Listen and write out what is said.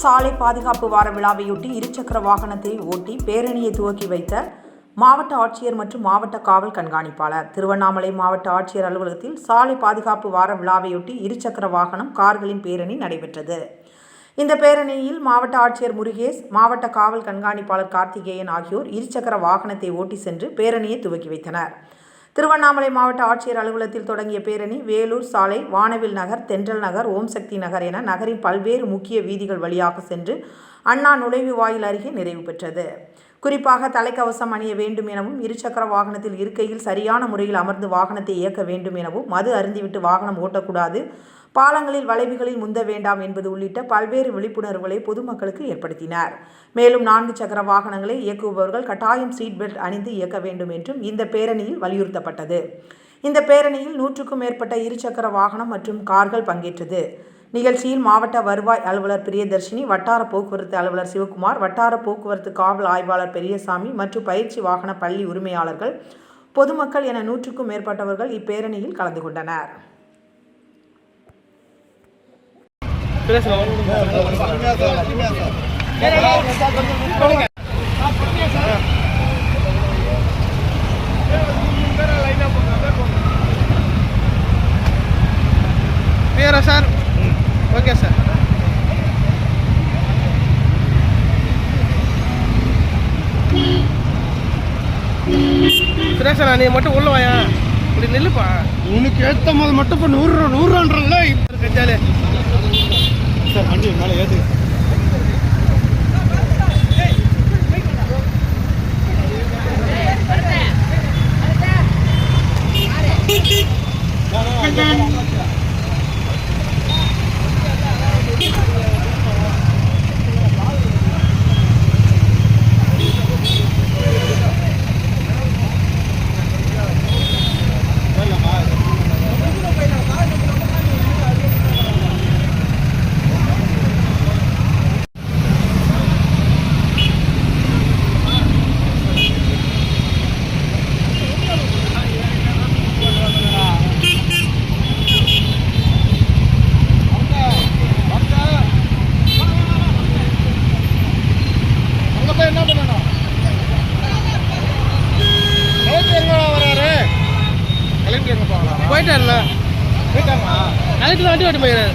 சாலை பாதுகாப்பு வார விழாவையொட்டி இருசக்கர வாகனத்தை ஓட்டி பேரணியை துவக்கி வைத்த மாவட்ட ஆட்சியர் மற்றும் மாவட்ட காவல் கண்காணிப்பாளர். திருவண்ணாமலை மாவட்ட ஆட்சியர் அலுவலகத்தில் சாலை பாதுகாப்பு வார விழாவையொட்டி இருசக்கர வாகனம் கார்களின் பேரணி நடைபெற்றது. இந்த பேரணியில் மாவட்ட ஆட்சியர் முருகேஷ் மாவட்ட காவல் கண்காணிப்பாளர் கார்த்திகேயன் ஆகியோர் இருசக்கர வாகனத்தை ஓட்டி சென்று பேரணியை துவக்கி வைத்தனர். திருவண்ணாமலை மாவட்ட ஆட்சியர் அலுவலகத்தில் தொடங்கிய பேரணி வேலூர் சாலை வானவில் நகர் தென்றல் நகர் ஓம் சக்தி நகர் என நகரின் பல்வேறு முக்கிய வீதிகள் வழியாக சென்று அண்ணா நுழைவு வாயில் அருகே நிறைவு பெற்றது. குறிப்பாக தலைக்கவசம் அணிய வேண்டும் எனவும் இருசக்கர வாகனத்தில் இருக்கையில் சரியான முறையில் அமர்ந்து வாகனத்தை இயக்க வேண்டும் எனவும் மது அருந்திவிட்டு வாகனம் ஓட்டக்கூடாது பாலங்களில் வளைவுகளில் முந்த வேண்டாம் என்பது உள்ளிட்ட பல்வேறு விழிப்புணர்வுகளை பொதுமக்களுக்கு ஏற்படுத்தினார். மேலும் நான்கு சக்கர வாகனங்களை இயக்குபவர்கள் கட்டாயம் சீட் பெல்ட் அணிந்து இயக்க வேண்டும் என்றும் இந்த பேரணியில் வலியுறுத்தப்பட்டது. இந்த பேரணியில் நூற்றுக்கும் மேற்பட்ட இருசக்கர வாகனம் மற்றும் கார்கள் பங்கேற்றது. நிகழ்ச்சியில் மாவட்ட வருவாய் அலுவலர் பிரியதர்ஷினி வட்டார போக்குவரத்து அலுவலர் சிவகுமார் வட்டார போக்குவரத்து காவல் ஆய்வாளர் பெரியசாமி மற்றும் பயிற்சி வாகன பள்ளி உரிமையாளர்கள் பொதுமக்கள் என நூற்றுக்கும் மேற்பட்டவர்கள் இப்பேரணியில் கலந்து கொண்டனர். பேசுவோம் ஓகே சார் சுரேஷ் நான் நீ மட்டும் உள்ள வாயா இப்படி நில்லுப்பா உனக்கு ஏற்ற போது மட்டும் இப்போ நூறு நூறுரூவான்றல கஞ்சாலே சார் வண்டி மேலே ஏற்று என்ன பண்ணணும்? கலெக்டர் எங்க வராரு? கலெக்டர் எங்க போகலாம்? போயிட்டாருண்ணா போயிட்டாங்களா? கலெக்டர் வண்டி ஓட்டி போயிடுறாரு.